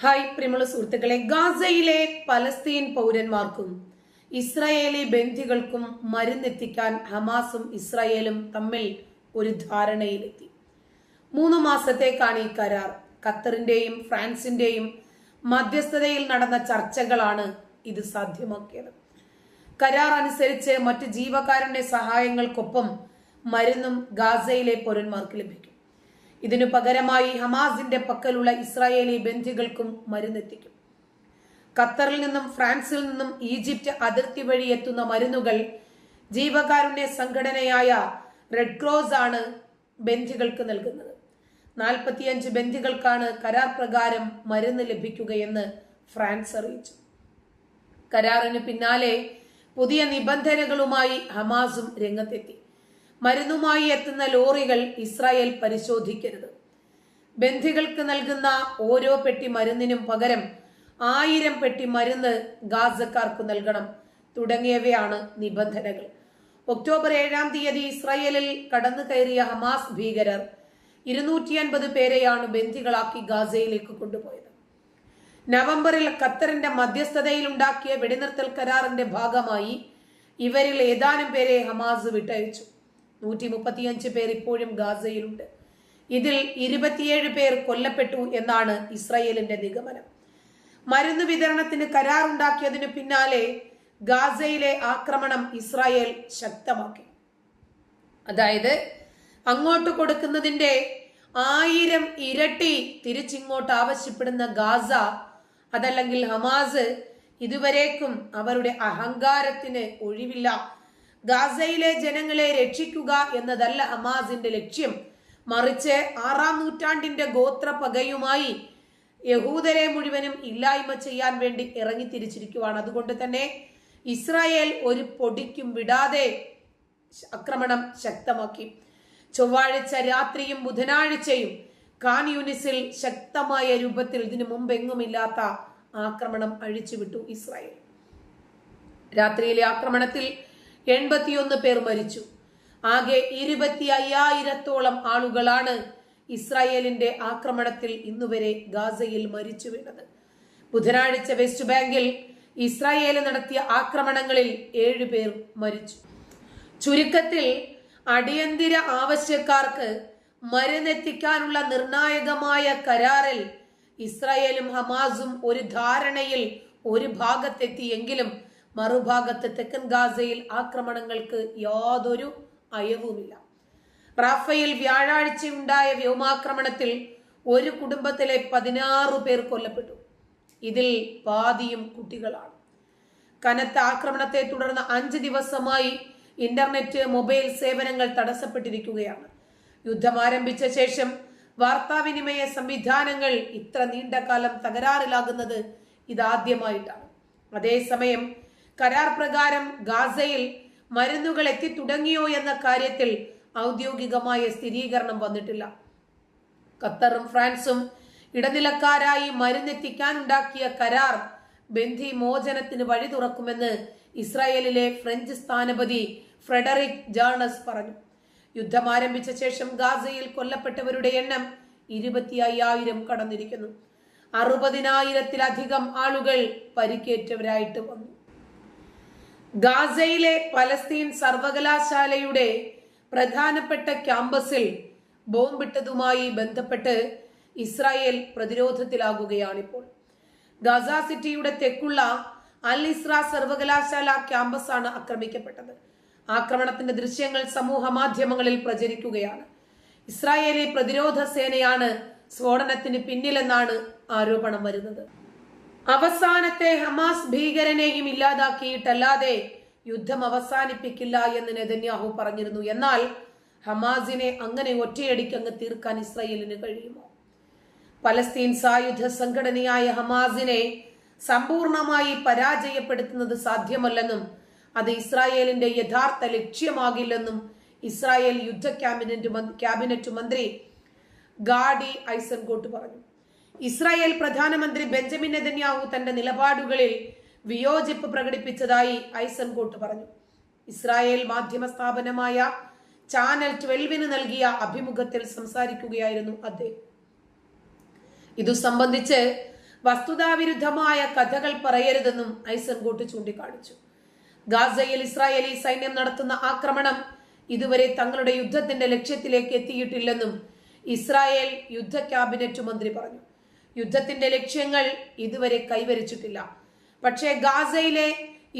Hi പ്രിയമുള്ള സുഹൃത്തുക്കളെ. ഗാസയിലെ പലസ്തീൻ പൗരന്മാർക്കും ഇസ്രായേലി ബന്ധികൾക്കും മരുന്നെത്തിക്കാൻ ഹമാസും ഇസ്രായേലും തമ്മിൽ ഒരു ധാരണയിലെത്തി. മൂന്ന് മാസത്തേക്കാണ് ഈ കരാർ. ഖത്തറിന്റെയും ഫ്രാൻസിന്റെയും മധ്യസ്ഥതയിൽ നടന്ന ചർച്ചകളാണ് ഇത് സാധ്യമാക്കിയത്. കരാർ അനുസരിച്ച് മറ്റ് ജീവകാരുണ്യ സഹായങ്ങൾക്കൊപ്പം മരുന്നും ഗാസയിലെ പൗരന്മാർക്ക് ലഭിക്കും. ഇതിനു പകരമായി ഹമാസിന്റെ പക്കലുള്ള ഇസ്രായേലി ബന്ധികൾക്കും മരുന്നെത്തിക്കും. ഖത്തറിൽ നിന്നും ഫ്രാൻസിൽ നിന്നും ഈജിപ്റ്റ് അതിർത്തി വഴി എത്തുന്ന മരുന്നുകൾ ജീവകാരുണ്യ സംഘടനയായ റെഡ് ക്രോസ് ആണ് ബന്ധികൾക്ക് നൽകുന്നത്. നാൽപ്പത്തിയഞ്ച് ബന്ധികൾക്കാണ് കരാർ പ്രകാരം മരുന്ന് ലഭിക്കുകയെന്ന് ഫ്രാൻസ് അറിയിച്ചു. കരാറിന് പിന്നാലെ പുതിയ നിബന്ധനകളുമായി ഹമാസും രംഗത്തെത്തി. മരുന്നുമായി എത്തുന്ന ലോറികൾ ഇസ്രായേൽ പരിശോധിക്കരുത്. ബന്ധികൾക്ക് നൽകുന്ന ഓരോ പെട്ടി മരുന്നിനും പകരം ആയിരം പെട്ടി മരുന്ന് ഗാസക്കാർക്ക് നൽകണം. തുടങ്ങിയവയാണ് നിബന്ധനകൾ. ഒക്ടോബർ ഏഴാം തീയതി ഇസ്രായേലിൽ കടന്നു കയറിയ ഹമാസ് ഭീകരർ ഇരുന്നൂറ്റി അൻപത് പേരെയാണ് ബന്ധികളാക്കി ഗാസയിലേക്ക് കൊണ്ടുപോയത്. നവംബറിൽ ഖത്തറിന്റെ മധ്യസ്ഥതയിൽ ഉണ്ടാക്കിയ വെടിനിർത്തൽ കരാറിന്റെ ഭാഗമായി ഇവരിൽ ഏതാനും പേരെ ഹമാസ് വിട്ടയച്ചു. നൂറ്റി മുപ്പത്തിയഞ്ച് പേർ ഇപ്പോഴും ഗാസയിലുണ്ട്. ഇതിൽ ഇരുപത്തിയേഴ് പേർ കൊല്ലപ്പെട്ടു എന്നാണ് ഇസ്രയേലിന്റെ നിഗമനം. മരുന്ന് വിതരണത്തിന് കരാറുണ്ടാക്കിയതിനു പിന്നാലെ ഗാസയിലെ ആക്രമണം ഇസ്രായേൽ ശക്തമാക്കി. അതായത് അങ്ങോട്ട് കൊടുക്കുന്നതിന്റെ ആയിരം ഇരട്ടി തിരിച്ചിങ്ങോട്ട് ആവശ്യപ്പെടുന്ന ഗാസ അതല്ലെങ്കിൽ ഹമാസ് ഇതുവരേക്കും അവരുടെ അഹങ്കാരത്തിന് ഒഴിവില്ല ഗാസയിലെ ജനങ്ങളെ രക്ഷിക്കുക എന്നതല്ല ഹമാസിന്റെ ലക്ഷ്യം. മറിച്ച് ആറാം നൂറ്റാണ്ടിന്റെ ഗോത്ര പകയുമായി യഹൂദരെ മുഴുവനും ഇല്ലായ്മ ചെയ്യാൻ വേണ്ടി ഇറങ്ങി തിരിച്ചിരിക്കുവാണ്. അതുകൊണ്ട് തന്നെ ഇസ്രായേൽ ഒരു പൊടിക്കും വിടാതെ ആക്രമണം ശക്തമാക്കി. ചൊവ്വാഴ്ച രാത്രിയും ബുധനാഴ്ചയും കാൻ യൂണിസിൽ ശക്തമായ രൂപത്തിൽ ഇതിനു മുമ്പെങ്ങുമില്ലാത്ത ആക്രമണം അഴിച്ചുവിട്ടു ഇസ്രായേൽ. രാത്രിയിലെ ആക്രമണത്തിൽ എൺപത്തിയൊന്ന് പേർ മരിച്ചു. ആകെ ഇരുപത്തി അയ്യായിരത്തോളം ആളുകളാണ് ഇസ്രായേലിന്റെ ആക്രമണത്തിൽ ഇന്നുവരെ ഗാസയിൽ മരിച്ചു വീണത്. ബുധനാഴ്ച വെസ്റ്റ് ബാങ്കിൽ ഇസ്രായേൽ നടത്തിയ ആക്രമണങ്ങളിൽ ഏഴുപേർ മരിച്ചു. ചുരുക്കത്തിൽ അടിയന്തര ആവശ്യക്കാർക്ക് മരുന്നെത്തിക്കാനുള്ള നിർണായകമായ കരാറിൽ ഇസ്രായേലും ഹമാസും ഒരു ധാരണയിൽ ഒരു ഭാഗത്തെത്തിയെങ്കിലും മറുഭാഗത്ത് തെക്കൻ ഗാസയിൽ ആക്രമണങ്ങൾക്ക് യാതൊരു അയവുമില്ല. റാഫയിൽ വ്യാഴാഴ്ചയുണ്ടായ വ്യോമാക്രമണത്തിൽ ഒരു കുടുംബത്തിലെ പതിനാറ് പേർ കൊല്ലപ്പെട്ടു. ഇതിൽ പാതിയും കുട്ടികളാണ്. കനത്ത ആക്രമണത്തെ തുടർന്ന് അഞ്ച് ദിവസമായി ഇന്റർനെറ്റ് മൊബൈൽ സേവനങ്ങൾ തടസ്സപ്പെട്ടിരിക്കുകയാണ്. യുദ്ധം ആരംഭിച്ച ശേഷം വാർത്താവിനിമയ സംവിധാനങ്ങൾ ഇത്ര നീണ്ട കാലം തകരാറിലാകുന്നത് ഇതാദ്യമായിട്ടാണ്. അതേസമയം കരാർ പ്രകാരം ഗാസയിൽ മരുന്നുകൾ എത്തി തുടങ്ങിയോ എന്ന കാര്യത്തിൽ ഔദ്യോഗികമായ സ്ഥിരീകരണം വന്നിട്ടില്ല. ഖത്തറും ഫ്രാൻസും ഇടനിലക്കാരായി മരുന്നെത്തിക്കാൻ ഉണ്ടാക്കിയ കരാർ ബന്ധി മോചനത്തിന് വഴി തുറക്കുമെന്ന് ഇസ്രായേലിലെ ഫ്രഞ്ച് സ്ഥാനപതി ഫ്രെഡറിക് ജേണസ് പറഞ്ഞു. യുദ്ധം ആരംഭിച്ച ശേഷം ഗാസയിൽ കൊല്ലപ്പെട്ടവരുടെ എണ്ണം ഇരുപത്തി അയ്യായിരം കടന്നിരിക്കുന്നു. അറുപതിനായിരത്തിലധികം ആളുകൾ പരിക്കേറ്റവരായിട്ട് വന്നു. ഗാസയിലെ പലസ്തീൻ സർവകലാശാലയുടെ പ്രധാനപ്പെട്ട ക്യാമ്പസിൽ ബോംബിട്ടതുമായി ബന്ധപ്പെട്ട് ഇസ്രായേൽ പ്രതിരോധത്തിലാകുകയാണിപ്പോൾ. ഗാസ സിറ്റിയുടെ തെക്കുള്ള അൽ ഇസ്ര സർവകലാശാല ക്യാമ്പസാണ് ആക്രമിക്കപ്പെട്ടത്. ആക്രമണത്തിന്റെ ദൃശ്യങ്ങൾ സമൂഹ മാധ്യമങ്ങളിൽ പ്രചരിക്കുകയാണ്. ഇസ്രായേലി പ്രതിരോധ സേനയാണ് സ്ഫോടനത്തിന് പിന്നിലെന്നാണ് ആരോപണം വരുന്നത്. അവസാനത്തെ ഹമാസ് ഭീകരനെയും ഇല്ലാതാക്കിയിട്ടല്ലാതെ യുദ്ധം അവസാനിപ്പിക്കില്ല എന്ന് നെതന്യാഹു പറഞ്ഞിരുന്നു. എന്നാൽ ഹമാസിനെ അങ്ങനെ ഒറ്റയടിക്ക് അങ്ങ് തീർക്കാൻ ഇസ്രയേലിന് കഴിയുമോ? പലസ്തീൻ സായുധ സംഘടനയായ ഹമാസിനെ സമ്പൂർണമായി പരാജയപ്പെടുത്തുന്നത് സാധ്യമല്ലെന്നും അത് ഇസ്രായേലിന്റെ യഥാർത്ഥ ലക്ഷ്യമാകില്ലെന്നും ഇസ്രായേൽ യുദ്ധ ക്യാബിനറ്റ് ക്യാബിനറ്റ് മന്ത്രി ഗാഡി ഐസൻകോട്ട് പറഞ്ഞു. ഇസ്രായേൽ പ്രധാനമന്ത്രി ബെഞ്ചമിൻ നെതന്യാഹു തന്റെ നിലപാടുകളിൽ വിയോജിപ്പ് പ്രകടിപ്പിച്ചതായി ഐസൻകോട്ട് പറഞ്ഞു. ഇസ്രായേൽ മാധ്യമ സ്ഥാപനമായ ചാനൽ ട്വൽവിന് നൽകിയ അഭിമുഖത്തിൽ സംസാരിക്കുകയായിരുന്നു അദ്ദേഹം. ഇതു സംബന്ധിച്ച് വസ്തുതാവിരുദ്ധമായ കഥകൾ പറയരുതെന്നും ഐസൻകോട്ട് ചൂണ്ടിക്കാണിച്ചു. ഗാസയിൽ ഇസ്രായേലി സൈന്യം നടത്തുന്ന ആക്രമണം ഇതുവരെ തങ്ങളുടെ യുദ്ധത്തിന്റെ ലക്ഷ്യത്തിലേക്ക് എത്തിയിട്ടില്ലെന്നും ഇസ്രായേൽ യുദ്ധ ക്യാബിനറ്റ് മന്ത്രി പറഞ്ഞു. യുദ്ധത്തിന്റെ ലക്ഷ്യങ്ങൾ ഇതുവരെ കൈവരിച്ചിട്ടില്ല. പക്ഷേ ഗാസയിലെ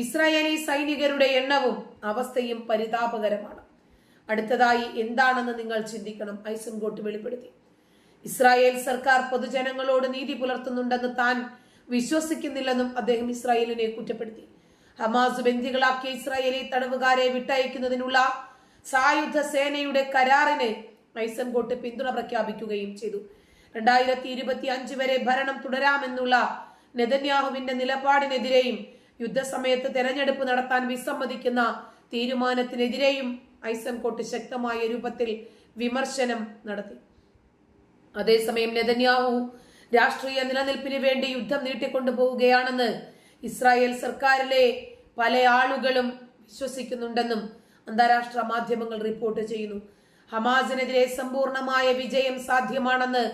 ഇസ്രായേലി സൈനികരുടെ എണ്ണവും അവസ്ഥയും പരിതാപകരമാണ്. അടുത്തതായി എന്താണെന്ന് നിങ്ങൾ ചിന്തിക്കണം ഐസൻകോട്ട് വെളിപ്പെടുത്തി. ഇസ്രായേൽ സർക്കാർ പൊതുജനങ്ങളോട് നീതി പുലർത്തുന്നുണ്ടെന്ന് താൻ വിശ്വസിക്കുന്നില്ലെന്നും അദ്ദേഹം ഇസ്രായേലിനെ കുറ്റപ്പെടുത്തി. ഹമാസ് ബന്ദികളാക്കിയ ഇസ്രായേലി തടവുകാരെ വിട്ടയക്കുന്നതിനുള്ള സായുധ സേനയുടെ കരാറിനെ ഐസൻകോട്ട് പിന്തുണ പ്രഖ്യാപിക്കുകയും ചെയ്തു. രണ്ടായിരത്തി ഇരുപത്തി അഞ്ച് വരെ ഭരണം തുടരാമെന്നുള്ള നെതന്യാഹുവിന്റെ നിലപാടിനെതിരെയും യുദ്ധസമയത്ത് തെരഞ്ഞെടുപ്പ് നടത്താൻ വിസമ്മതിക്കുന്ന തീരുമാനത്തിനെതിരെയും ഐസൻകോട്ട് ശക്തമായ രൂപത്തിൽ വിമർശനം നടത്തി. അതേസമയം നെതന്യാഹു രാഷ്ട്രീയ നിലനിൽപ്പിന് വേണ്ടി യുദ്ധം നീട്ടിക്കൊണ്ടുപോവുകയാണെന്ന് ഇസ്രായേൽ സർക്കാരിലെ പല ആളുകളും വിശ്വസിക്കുന്നുണ്ടെന്നും അന്താരാഷ്ട്ര മാധ്യമങ്ങൾ റിപ്പോർട്ട് ചെയ്യുന്നു. ഹമാസിനെതിരെ സമ്പൂർണമായ വിജയം സാധ്യമാണെന്ന്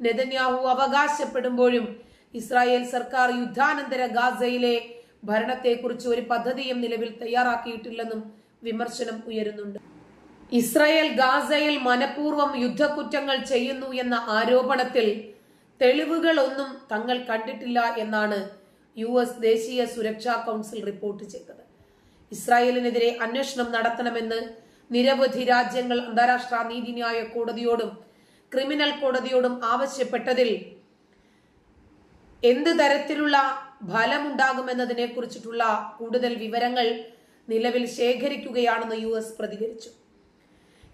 നെതന്യാഹു അവകാശപ്പെടുമ്പോഴും ഇസ്രായേൽ സർക്കാർ യുദ്ധാനന്തര ഗാസയിലെ ഭരണത്തെക്കുറിച്ച് ഒരു പദ്ധതിയും നിലവിൽ തയ്യാറാക്കിയിട്ടില്ലെന്നും വിമർശനം ഉയരുന്നുണ്ട്. ഇസ്രായേൽ ഗാസയിൽ മനഃപൂർവം യുദ്ധക്കുറ്റങ്ങൾ ചെയ്യുന്നു എന്ന ആരോപണത്തിൽ തെളിവുകളൊന്നും തങ്ങൾ കണ്ടിട്ടില്ല എന്നാണ് യു എസ് ദേശീയ സുരക്ഷാ കൗൺസിൽ റിപ്പോർട്ട് ചെയ്തത്. ഇസ്രായേലിനെതിരെ അന്വേഷണം നടത്തണമെന്ന് നിരവധി രാജ്യങ്ങൾ അന്താരാഷ്ട്ര നീതിന്യായ കോടതിയോടും ക്രിമിനൽ കോടതിയോടും ആവശ്യപ്പെട്ടതിൽ എന്ത് തരത്തിലുള്ള ഫലമുണ്ടാകുമെന്നതിനെ കുറിച്ചിട്ടുള്ള കൂടുതൽ വിവരങ്ങൾ നിലവിൽ ശേഖരിക്കുകയാണെന്ന് യു എസ് പ്രതികരിച്ചു.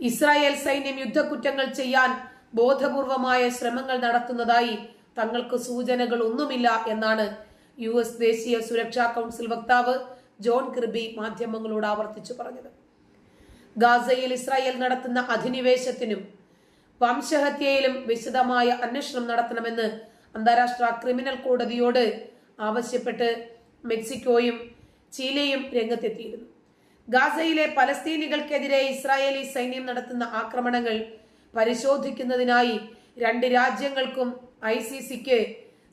ഇസ്രായേൽ സൈന്യം യുദ്ധക്കുറ്റങ്ങൾ ചെയ്യാൻ ബോധപൂർവമായ ശ്രമങ്ങൾ നടത്തുന്നതായി തങ്ങൾക്ക് സൂചനകൾ ഒന്നുമില്ല എന്നാണ് യു എസ് ദേശീയ സുരക്ഷാ കൗൺസിൽ വക്താവ് ജോൺ കിർബി മാധ്യമങ്ങളോട് ആവർത്തിച്ചു പറഞ്ഞത്. ഗാസയിൽ ഇസ്രായേൽ നടത്തുന്ന അധിനിവേശത്തിനും വംശഹത്യയിലും വിശദമായ അന്വേഷണം നടത്തണമെന്ന് അന്താരാഷ്ട്ര ക്രിമിനൽ കോടതിയോട് ആവശ്യപ്പെട്ട് മെക്സിക്കോയും ചീലയും രംഗത്തെത്തിയിരുന്നു. ഗാസയിലെ പലസ്തീനികൾക്കെതിരെ ഇസ്രായേലി സൈന്യം നടത്തുന്ന ആക്രമണങ്ങൾ പരിശോധിക്കുന്നതിനായി രണ്ട് രാജ്യങ്ങൾക്കും ഐ സി സിക്ക്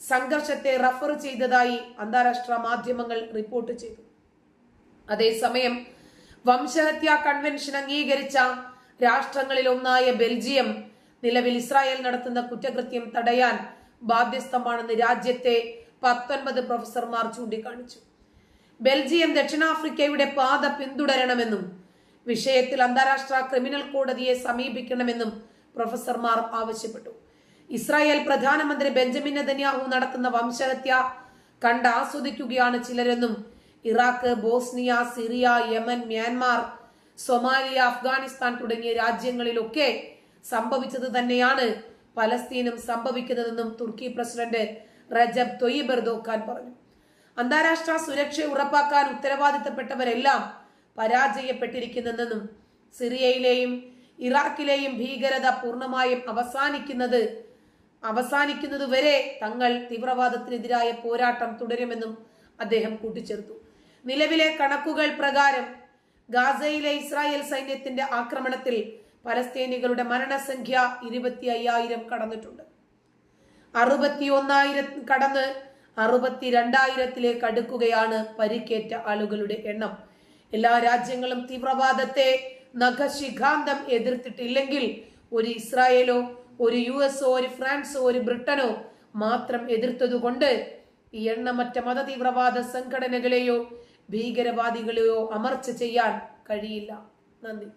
സംഘർഷത്തെ റഫർ ചെയ്തതായി അന്താരാഷ്ട്ര മാധ്യമങ്ങൾ റിപ്പോർട്ട് ചെയ്തു. അതേസമയം വംശഹത്യാ കൺവെൻഷൻ അംഗീകരിച്ച രാഷ്ട്രങ്ങളിൽ ഒന്നായ ബെൽജിയം നിലവിൽ ഇസ്രായേൽ നടത്തുന്ന കുറ്റകൃത്യം തടയാൻ ബാധ്യസ്ഥമാണെന്ന് രാജ്യത്തെ പത്തൊൻപത് പ്രൊഫസർമാർ ചൂണ്ടിക്കാണിച്ചു. ബെൽജിയം ദക്ഷിണാഫ്രിക്കയുടെ പാത പിന്തുടരണമെന്നും വിഷയത്തിൽ അന്താരാഷ്ട്ര ക്രിമിനൽ കോടതിയെ സമീപിക്കണമെന്നും പ്രൊഫസർമാർ ആവശ്യപ്പെട്ടു. ഇസ്രായേൽ പ്രധാനമന്ത്രി ബെഞ്ചമിൻ നെതന്യാഹു നടത്തുന്ന വംശഹത്യ കണ്ട് ആസ്വദിക്കുകയാണ് ചിലരെന്നും Iraq Bosnia Syria Yemen Myanmar Somalia Afghanistan തുടങ്ങിയ രാജ്യങ്ങളിലൊക്കെ സംഭവിച്ചത് തന്നെയാണ്. പലസ്തീനും സംഭവിക്കുന്നതെന്നും തുർക്കി പ്രസിഡന്റ് റജബ് തൊയ്യബ് എർദോക്കാൻ പറഞ്ഞു. അന്താരാഷ്ട്ര സുരക്ഷ ഉറപ്പാക്കാൻ ഉത്തരവാദിത്തപ്പെട്ടവരെല്ലാം പരാജയപ്പെട്ടിരിക്കുന്നെന്നും സിറിയയിലെയും ഇറാഖിലെയും ഭീകരത പൂർണമായും അവസാനിക്കുന്നത് അവസാനിക്കുന്നതുവരെ തങ്ങൾ തീവ്രവാദത്തിനെതിരായ പോരാട്ടം തുടരുമെന്നും അദ്ദേഹം കൂട്ടിച്ചേർത്തു. നിലവിലെ കണക്കുകൾ പ്രകാരം ഗാസയിലെ ഇസ്രായേൽ സൈന്യത്തിന്റെ ആക്രമണത്തിൽ പലസ്തീനികളുടെ മരണസംഖ്യ ഇരുപത്തി അയ്യായിരം കടന്നിട്ടുണ്ട്. അറുപത്തി ഒന്നായിരം കടന്ന് അറുപത്തി രണ്ടായിരത്തിലേക്ക് അടുക്കുകയാണ് പരിക്കേറ്റ ആളുകളുടെ എണ്ണം. എല്ലാ രാജ്യങ്ങളും തീവ്രവാദത്തെ നഖശിഖാന്തം എതിർത്തിട്ടില്ലെങ്കിൽ ഒരു ഇസ്രായേലോ ഒരു യു എസോ ഒരു ഫ്രാൻസോ ഒരു ബ്രിട്ടനോ മാത്രം എതിർത്തതുകൊണ്ട് ഈ എണ്ണമറ്റ മതതീവ്രവാദ സംഘടനകളെയോ ഭീകരവാദികളെയോ അമർച്ച ചെയ്യാൻ കഴിയില്ല. നന്ദി.